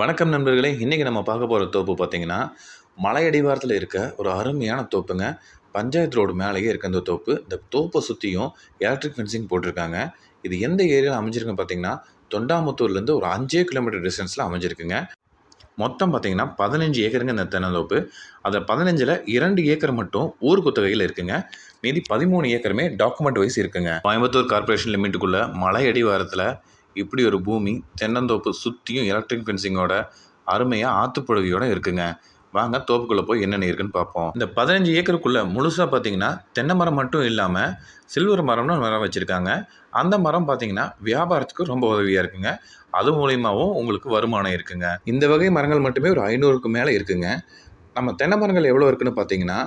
வணக்கம் நண்பர்களே. இன்றைக்கி நம்ம பார்க்க போகிற தோப்பு பார்த்திங்கன்னா மலையடிவாரத்தில் இருக்க ஒரு அருமையான தோப்புங்க. பஞ்சாயத்து ரோடு மேலேயே இருக்க இந்த தோப்பு. இந்த தோப்பை சுற்றியும் எலக்ட்ரிக் ஃபென்சிங் போட்டிருக்காங்க. இது எந்த ஏரியாவில் அமைஞ்சிருக்குன்னு பார்த்தீங்கன்னா தொண்டாமுத்தூர்லேருந்து ஒரு அஞ்சே கிலோமீட்டர் டிஸ்டன்ஸில் அமைஞ்சிருக்குங்க. மொத்தம் பார்த்திங்கன்னா பதினஞ்சு ஏக்கருங்க இந்த தென்னந்தோப்பு. அதில் பதினஞ்சில் இரண்டு ஏக்கர் மட்டும் ஊர் குத்தகையில் இருக்குங்க. மீதி பதிமூணு ஏக்கருமே டாக்குமெண்ட் வைஸ் இருக்குங்க. கோயம்புத்தூர் கார்ப்பரேஷன் லிமிட்டுக்குள்ளே மலை அடிவாரத்தில் இப்படி ஒரு பூமி தென்னந்தோப்பு சுற்றியும் எலக்ட்ரிக் ஃபென்சிங்கோட அருமையாக ஆற்றுப்படுகையோட இருக்குங்க. வாங்க தோப்புக்குள்ளே போய் என்னென்ன இருக்குன்னு பார்ப்போம். இந்த பதினஞ்சு ஏக்கருக்குள்ளே முழுசாக பார்த்தீங்கன்னா தென்னை மரம் மட்டும் இல்லாமல் சில்வர் மரம்னு மரம் வச்சுருக்காங்க. அந்த மரம் பார்த்தீங்கன்னா வியாபாரத்துக்கு ரொம்ப உதவியாக இருக்குங்க. அது மூலியமாகவும் உங்களுக்கு வருமானம் இருக்குங்க. இந்த வகை மரங்கள் மட்டுமே ஒரு ஐநூறுக்கு மேலே இருக்குங்க. நம்ம தென்னை மரங்கள் எவ்வளோ இருக்குன்னு பார்த்தீங்கன்னா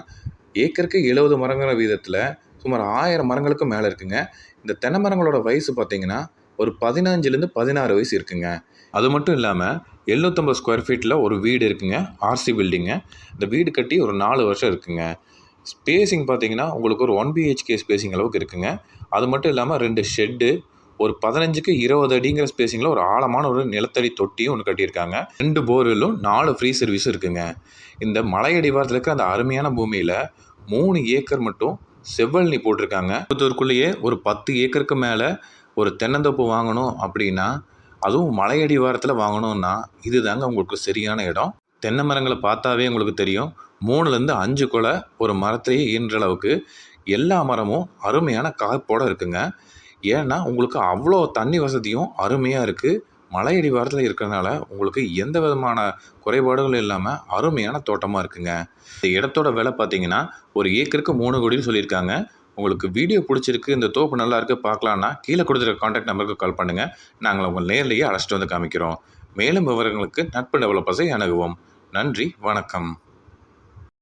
ஏக்கருக்கு எழுபது மரங்கள் வீதத்தில் சுமார் ஆயிரம் மரங்களுக்கு மேலே இருக்குங்க. இந்த தென்னை மரங்களோட வயசு பார்த்தீங்கன்னா ஒரு பதினஞ்சுலேருந்து பதினாறு வயசு இருக்குங்க. அது மட்டும் இல்லாமல் எழுநூற்றம்பது ஸ்கொயர் ஃபீட்டில் ஒரு வீடு இருக்குங்க ஆர்சி பில்டிங்கு இந்த வீடு கட்டி ஒரு நாலு வருஷம் இருக்குங்க. ஸ்பேஸிங் பார்த்தீங்கன்னா உங்களுக்கு ஒரு ஒன் பிஹெச்கே ஸ்பேசிங் அளவுக்கு இருக்குங்க. அது மட்டும் இல்லாமல் ரெண்டு ஷெட்டு ஒரு பதினஞ்சுக்கு இருபது அடிங்கிற ஸ்பேசிங்கில் ஒரு ஆழமான ஒரு நிலத்தடி தொட்டியும் ஒன்று கட்டியிருக்காங்க. ரெண்டு போர்வெல்லும் நாலு ஃப்ரீ சர்வீஸும் இருக்குங்க. இந்த மலையடிவாரத்தில் இருக்கிற அந்த அருமையான பூமியில் மூணு ஏக்கர் மட்டும் செவ்வழனி போட்டிருக்காங்க. புத்தூருக்குள்ளேயே ஒரு பத்து ஏக்கருக்கு மேலே ஒரு தென்னந்தோப்பு வாங்கணும் அப்படின்னா அதுவும் மலையடி வாரத்தில் வாங்கணும்னா இது தாங்க உங்களுக்கு சரியான இடம். தென்னை மரங்களை பார்த்தாவே உங்களுக்கு தெரியும். மூணுலேருந்து அஞ்சு கொலை ஒரு மரத்தையே ஈன்ற அளவுக்கு எல்லா மரமும் அருமையான காய்ப்போடு இருக்குங்க. ஏன்னா உங்களுக்கு அவ்வளோ தண்ணி வசதியும் அருமையாக இருக்குது மலையடி வாரத்தில் இருக்கிறதுனால உங்களுக்கு எந்த விதமான குறைபாடுகளும் இல்லாமல் அருமையான தோட்டமாக இருக்குங்க. இந்த இடத்தோட விலை பார்த்தீங்கன்னா ஒரு ஏக்கருக்கு மூணு கோடின்னு சொல்லியிருக்காங்க. உங்களுக்கு வீடியோ பிடிச்சிருக்கு இந்த தோப்பு நல்லா இருக்குது பார்க்கலான்னா கீழே கொடுத்துருக்க காண்டாக்ட் நம்பருக்கு கால் பண்ணுங்கள் நாங்கள் உங்கள் நேர்லேயே அழைச்சிட்டு வந்து காமிக்கிறோம். மேலும் விவரங்களுக்கு நட்பு டெவலப்பர்ஸை அணுகுவோம். நன்றி வணக்கம்.